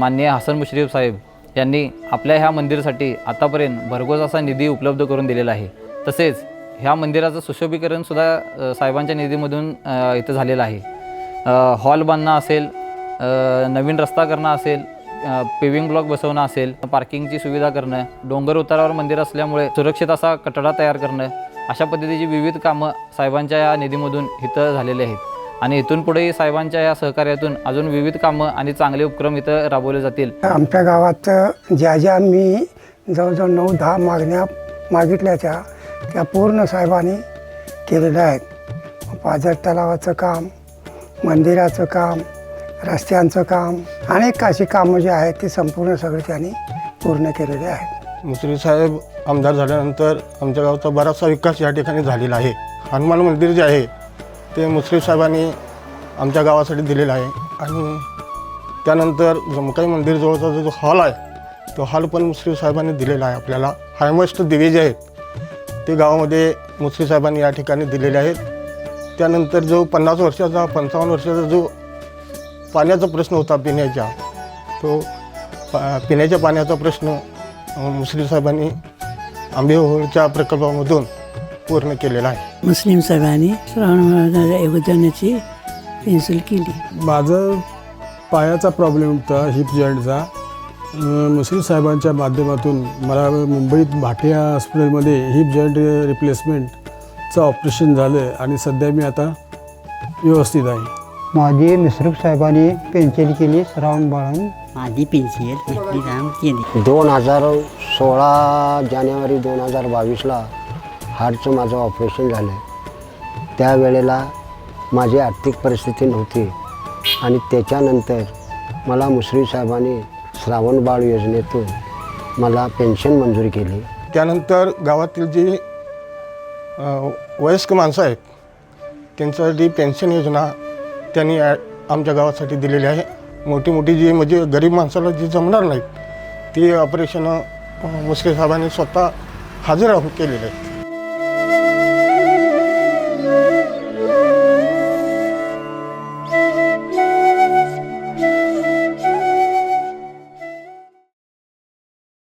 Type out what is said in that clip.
माननीय हसन मुश्रीफ साहेब यांनी आपल्या ह्या मंदिरासाठी आतापर्यंत भरघोस असा निधी उपलब्ध करून दिलेला आहे. तसेच ह्या मंदिराचं सुशोभीकरणसुद्धा साहेबांच्या निधीमधून इथं झालेलं आहे. हॉल बांधणं असेल नवीन रस्ता करणं असेल पेविंग ब्लॉक बसवणं असेल पार्किंगची सुविधा करणं डोंगर उतारावर मंदिर असल्यामुळे सुरक्षित असा कठडा तयार करणं अशा पद्धतीची विविध कामं साहेबांच्या या निधीमधून इथं झालेली आहेत. आणि इथून पुढेही साहेबांच्या या सहकार्यातून अजून विविध कामं आणि चांगले उपक्रम इथं राबवले जातील. आमच्या गावात ज्या ज्या मी जवळजवळ नऊ दहा मागण्या मागितल्याच्या त्या पूर्ण साहेबांनी केलेल्या आहेत. पाझर तलावाचं काम मंदिराचं काम रस्त्यांचं काम अनेक अशी कामं जी आहेत ती संपूर्ण सगळे त्यांनी पूर्ण केलेले आहेत. मुसरी साहेब आमदार झाल्यानंतर आमच्या गावचा बराचसा विकास या ठिकाणी झालेला आहे. हनुमान मंदिर जे आहे ते मुसरी साहेबांनी आमच्या गावासाठी दिलेलं आहे. आणि त्यानंतर जमकाई मंदिरजवळचा जो हॉल आहे तो हॉल पण मुसरी साहेबांनी दिलेला आहे आपल्याला. हायमस्ट दिवे जे आहेत ते गावामध्ये मुसरी साहेबांनी या ठिकाणी दिलेले आहेत. त्यानंतर जो पन्नास वर्षाचा पंचावन्न वर्षाचा जो पाण्याचा प्रश्न होता पिण्याचा तो पा- पिण्याच्या पाण्याचा प्रश्न अ, मुश्रीफ साहेबांनी आंबेहोळच्या प्रकल्पामधून पूर्ण केलेला आहे. मुस्लिम साहेबांनी श्रावण महाराजांच्या योगदानाची पेन्सिल केली. माझं पायाचा प्रॉब्लेम होता हिप जॉईंटचा मुस्लिम साहेबांच्या माध्यमातून मला मुंबईत भाटिया हॉस्पिटलमध्ये हिप जॉईंट रिप्लेसमेंटचं ऑपरेशन झालं आणि सध्या मी आता व्यवस्थित आहे. माझी मिसरूप साहेबांनी पेन्सिल केली श्रावण बाळन. माझी पेन्सिल केली. दोन हजार सोळा जानेवारी दोन हजार बावीसला हार्टचं माझं ऑपरेशन झालं. आहे त्यावेळेला माझी आर्थिक परिस्थिती नव्हती. आणि त्याच्यानंतर मला मुश्रीफ साहेबांनी श्रावण बाळ योजनेतून मला पेन्शन मंजूर केली. त्यानंतर गावातील जी वयस्क माणसं आहेत त्यांच्यासाठी पेन्शन योजना त्यांनी ॲ- आमच्या गावासाठी दिलेली आहे. मोठी मोठी जी म्हणजे गरीब माणसाला जी जमणार नाहीत ती ऑपरेशनं मुश्रीफ साहेबांनी स्वतः हजर राहून आहेत